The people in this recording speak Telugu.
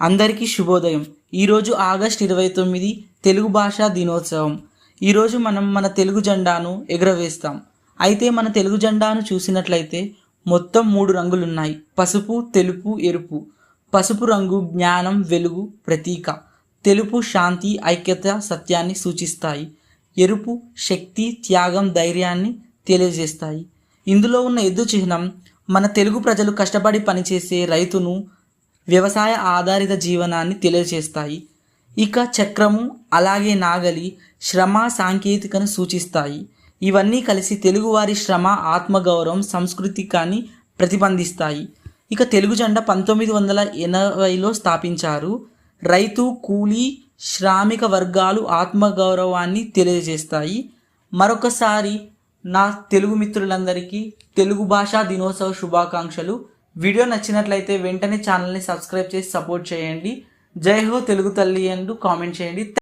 అందరికీ శుభోదయం. ఈరోజు ఆగస్ట్ ఇరవై తొమ్మిది తెలుగు భాషా దినోత్సవం. ఈరోజు మనం మన తెలుగు జెండాను ఎగురవేస్తాం. అయితే మన తెలుగు జెండాను చూసినట్లయితే మొత్తం మూడు రంగులున్నాయి. పసుపు తెలుపు ఎరుపు. పసుపు రంగు జ్ఞానం వెలుగు ప్రతీక. తెలుపు శాంతి ఐక్యత సత్యాన్ని సూచిస్తాయి. ఎరుపు శక్తి త్యాగం ధైర్యాన్ని తెలియజేస్తాయి. ఇందులో ఉన్న ఎద్దు చిహ్నం మన తెలుగు ప్రజలు కష్టపడి పనిచేసే రైతును వ్యవసాయ ఆధారిత జీవనాన్ని తెలియజేస్తాయి. ఇక చక్రము అలాగే నాగలి శ్రమ సాంకేతికను సూచిస్తాయి. ఇవన్నీ కలిసి తెలుగువారి శ్రమ ఆత్మగౌరవం సంస్కృతికాన్ని ప్రతిబంధిస్తాయి. ఇక తెలుగు జెండా పంతొమ్మిది వందల ఎనభైలో స్థాపించారు. రైతు కూలీ శ్రామిక వర్గాలు ఆత్మగౌరవాన్ని తెలియజేస్తాయి. మరొకసారి నా తెలుగు మిత్రులందరికీ తెలుగు భాషా దినోత్సవ శుభాకాంక్షలు. వీడియో నచ్చినట్లయితే వెంటనే ఛానల్ని సబ్స్క్రైబ్ చేసి సపోర్ట్ చేయండి. జై హో తెలుగు తల్లి అంటూ కామెంట్ చేయండి.